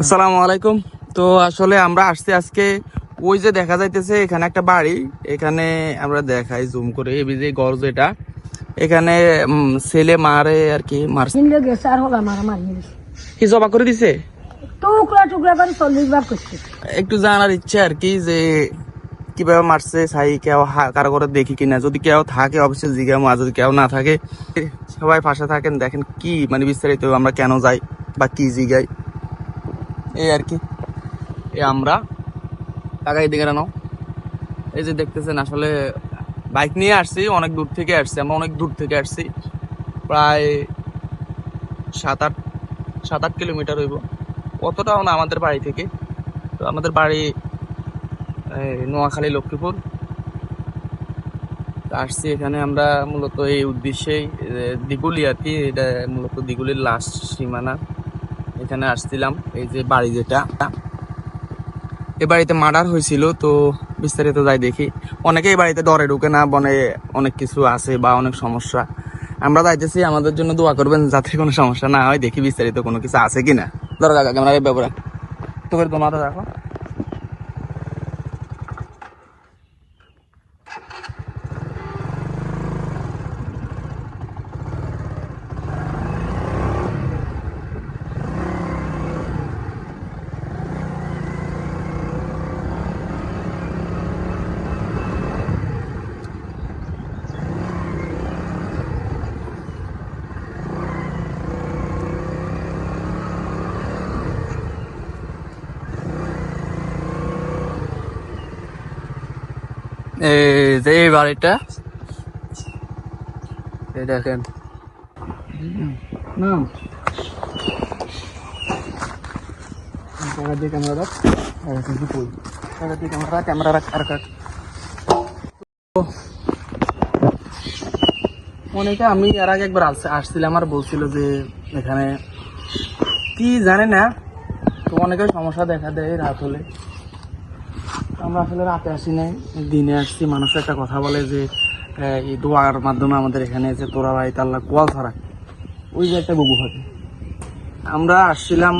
আসসালামু আলাইকুম। তো আসলে আমরা আসছি আজকে ওই যে দেখা যাইতেছে এখানে একটা বাড়ি। এখানে আমরা দেখাই জুম করে। এই যে ঘর যেটা এখানে ছেলে মারে আর কি মারছে। কি জবা করে দিছে? টুকরা টুকরা করে চল্লিশ বার করছে। একটু জানার ইচ্ছে আর কি যে কীভাবে মারছে সাই কেউ কারও করে দেখি কিনা যদি কেউ থাকে অবশ্যই জিজ্ঞাম আর যদি কেউ না থাকে সবাই পাশে থাকেন দেখেন কি মানে বিস্তারিত আমরা কেন যাই বা কি জিগাই এই আর কি। এই আমরা। টাকা এদিকে নাও এই যে দেখতেছেন, আসলে বাইক নিয়ে আসছি, অনেক দূর থেকে আসছি, আমরা অনেক দূর থেকে আসছি। প্রায় সাত আট সাত আট কিলোমিটার হইব। অতটাও না আমাদের বাড়ি থেকে। তো আমাদের বাড়ি নোয়াখালী, লক্ষ্মীপুর। আসছি এখানে আমরা মূলত এই উদ্দেশ্যেই দিগুলি আর কি, এটা মূলত দিগুলির লাস্ট সীমানা। এখানে আসছিলাম, এই যে বাড়ি যেটা। এ বাড়িতে মার্ডার হয়েছিল, তো বিস্তারিত যাই দেখি। অনেকে এই বাড়িতে ডরে ঢুকে না, বনে অনেক কিছু আছে বা অনেক সমস্যা। আমরা যাইতেছি, আমাদের জন্য দোয়া করবেন যাতে কোনো সমস্যা না হয়, দেখি বিস্তারিত কোনো কিছু আছে কিনা। ধরো কাকা, ক্যামেরা ব্যাপারে তোকে তোমার দেখো। যে এই বাড়িটা এই দেখেন। ক্যামেরা ক্যামেরা রাখ। আর অনেকে আমি এর আগে একবার আস- আসছিলাম আর বলছিল যে এখানে কি জানে না, তো অনেকে সমস্যা দেখা দেয় রাত হলে। আমরা আসলে রাতে আসি নাই দিনে আসছি। মানুষ একটা কথা বলে যে এই দোয়ার মাধ্যমে আমাদের এখানে যে তোরা ভাই তাল্লা কোয়াল ছাড়া। ওই যে একটা বুবু থাকে আমরা আসছিলাম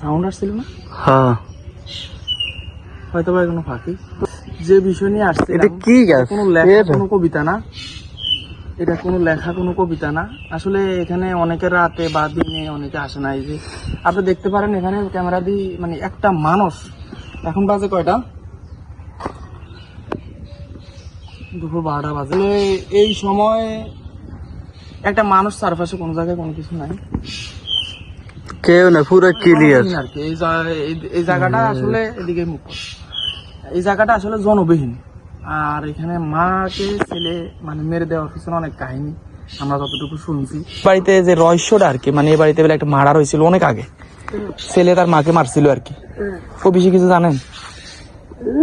সাউন্ড আসছিল না? হ্যাঁ। হয়তো বা কোনো ফাঁকি। যে বিষয় নিয়ে আসছে এটা কি কোনো লেখা কোনো কবিতা না। এটা কোনো লেখা কোনো কবিতা না। আসলে এখানে অনেকে রাতে বা দিনে অনেকে আসে না। এই যে আপনি দেখতে পারেন এখানে ক্যামেরা দিয়ে মানে একটা মানুষ। এখন বাজে কয়টা? দুপুর বারোটা বাজে। এই সময় একটা মানুষ চারপাশে কোনো জায়গায় কোনো কিছু নাই। কেউ না পুরো ক্লিয়ার আর কি। এই জায়গাটা আসলে এদিকে মুখ। এই জায়গাটা আসলে জনবিহীন। আর এখানে মাকে ছেলে মানে মেরে দেওয়ার পিছনে অনেক কাহিনী আমরা যতটুকু শুনছি। বাড়িতে যে রহস্যটা আর কি মানে এই বাড়িতে বলে একটা মার্ডার হয়েছিল অনেক আগে। ছেলে তার মাকে মারছিল আর কি। ও বেশি কিছু জানেন?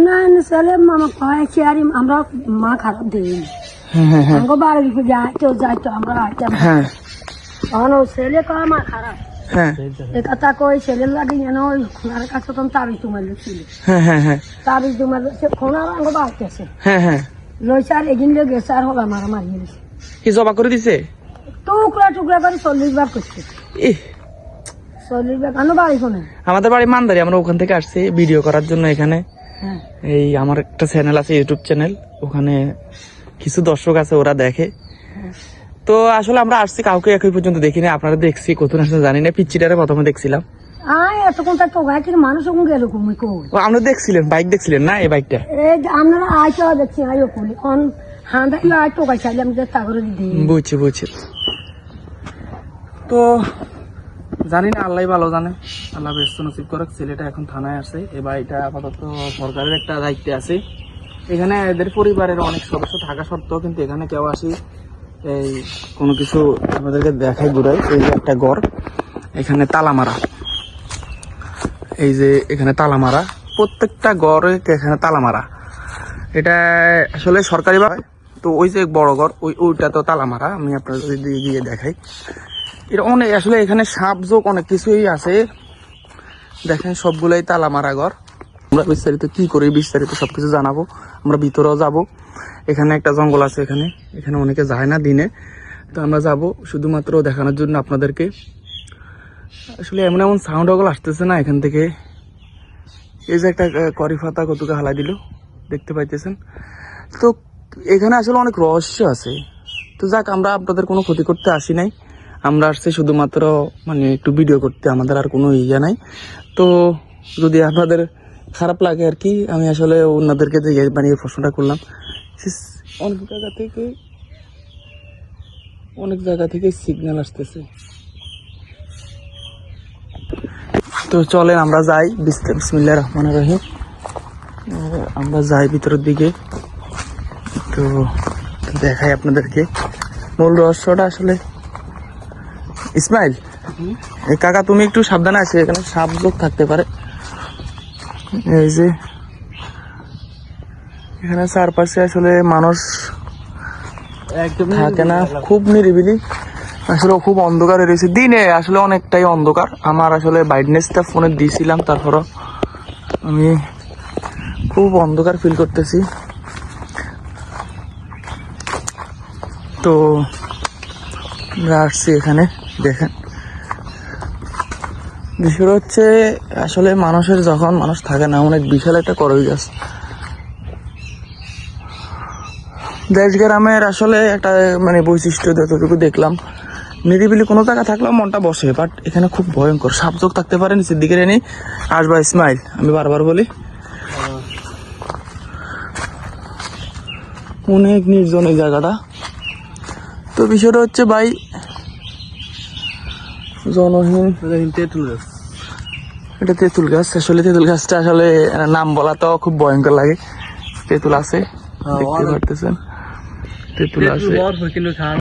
না না ছেলে মামা কয় আর আমরা মা খারাপ দিই হ্যাঁ হ্যাঁ হ্যাঁ। আমাকে বাড়ির উপর যাইতো যাইতো আমরা আইতাম। হ্যাঁ। ছেলে কয় মা খারাপ। হ্যাঁ। এ কথা কই ছেলের লাগে যেন ওই খোনার কাছে তখন তাবিজ তোমার ছিল হ্যাঁ হ্যাঁ হ্যাঁ। তাবিজ তোমার সে খোনার আঙ্গ বাড়তেছে। হ্যাঁ হ্যাঁ। লইছে আর এগিন গেছে আর হলা মারা মারি গেছে কি জবা করে দিছে? টুকরা টুকরা করে চল্লিশ বার করছে। ইহ, চল্লিশ বার কেন বাড়ি শোনে? আমাদের বাড়ি মানদারি আমরা ওখান থেকে আসছি ভিডিও করার জন্য এখানে। হ্যাঁ। এই আমার একটা চ্যানেল আছে ইউটিউব চ্যানেল। ওখানে কিছু দর্শক আছে ওরা দেখে। তো আসলে আমরা আসছি কাউকে একই পর্যন্ত দেখিনি আপনারা দেখছি কত আসলে জানি না পিচ্চিটারে প্রথমে দেখছিলাম। আমরা দেখছিলেন বাইক দেখছিলেন না এই বাইকটা? আপনারা দেখছি বুঝছি বুঝছি। তো জানি না আল্লাহ ভালো জানে। আল্লাহ ব্যস্ত নসিব করে ছেলেটা এখন থানায় আছে। এই বাড়িটা আপাতত সরকারের একটা দায়িত্বে আছে। এখানে এদের পরিবারের অনেক সদস্য থাকা সত্ত্বেও কিন্তু এখানে কেউ আসি এই কোনো কিছু আমাদেরকে দেখায় ঘুরায় এই যে একটা ঘর এখানে তালা মারা। এই যে এখানে তালা মারা। প্রত্যেকটা ঘরে এখানে তালা মারা? এটা আসলে সরকারি ভাবে তো ওই যে বড় ঘর ওই ওইটা তো তালা মারা। আমি আপনাদের যদি গিয়ে দেখাই। এটা অনেক আসলে এখানে সাপ জোক অনেক কিছুই আছে। দেখেন, সবগুলোই তালা মারা ঘর আমরা বিস্তারিত কি করি, বিস্তারিত সবকিছু জানাব। আমরা ভিতরেও যাব। এখানে একটা জঙ্গল আছে এখানে। এখানে অনেকে যায় না দিনে। তো আমরা যাব শুধুমাত্র দেখানোর জন্য আপনাদেরকে। আসলে এমন এমন সাউন্ড ওগুলো আসতেছে না এখান থেকে। এই যে একটা আহ, করি পাতা কতকে হালাই দিল দেখতে পাইতেছেন। তো এখানে আসলে অনেক রহস্য আছে। তো যাক আমরা আপনাদের কোনো ক্ষতি করতে আসি নাই। আমরা আসছি শুধুমাত্র মানে একটু ভিডিও করতে আমাদের আর কোনো ইয়ে নাই। তো যদি আপনাদের খারাপ লাগে আর কি আমি আসলে ওনাদেরকে যে বানিয়ে প্রশ্নটা করলাম। অনেক জায়গা থেকে অনেক জায়গা থেকে সিগন্যাল আসতেছে। তো চলেন আমরা যাই। বিসমিল্লা রহমান রহিম। আমরা যাই ভিতরের দিকে। তো দেখাই আপনাদেরকে। মূল রহস্যটা আসলে ইসমাইল এই কাকা তুমি একটু সাবধানে আছে এখানে সাপ থাকতে পারে। এই যে এখানে চারপাশে আসলে মানুষ একদম থাকে না খুব নিরিবিলি। আসলে খুব অন্ধকার রয়েছে। দিনে আসলে অনেকটাই অন্ধকার। আমার আসলে ব্রাইটনেসটা ফোনে দিয়েছিলাম তারপরও আমি খুব অন্ধকার ফিল করতেছি। তো আমরা আসছি এখানে দেখেন। বিষয় হচ্ছে আসলে মানুষের যখন মানুষ থাকে না অনেক বিশাল একটা করই গাছ। দেশ গ্রামের আসলে একটা মানে বৈশিষ্ট্য যতটুকু দেখলাম নিরিবিলি কোনো জায়গা থাকলেও মনটা বসে বাট এখানে খুব ভয়ঙ্কর। সাপযোগ থাকতে পারে নিচের দিকে এনে আসবা ইসমাইল আমি বারবার বলি। অনেক নির্জন এই জায়গাটা। তো বিষয়টা হচ্ছে ভাই জনহীন। তেঁতুল গাছ। এটা তেঁতুল গাছ। আসলে তেঁতুল গাছটা আসলে নাম বলা তো খুব ভয়ঙ্কর লাগে। তেঁতুল আছে দেখতে পারতেছেন। তেঁতুল আছে বরফ কিন্তু খাওয়া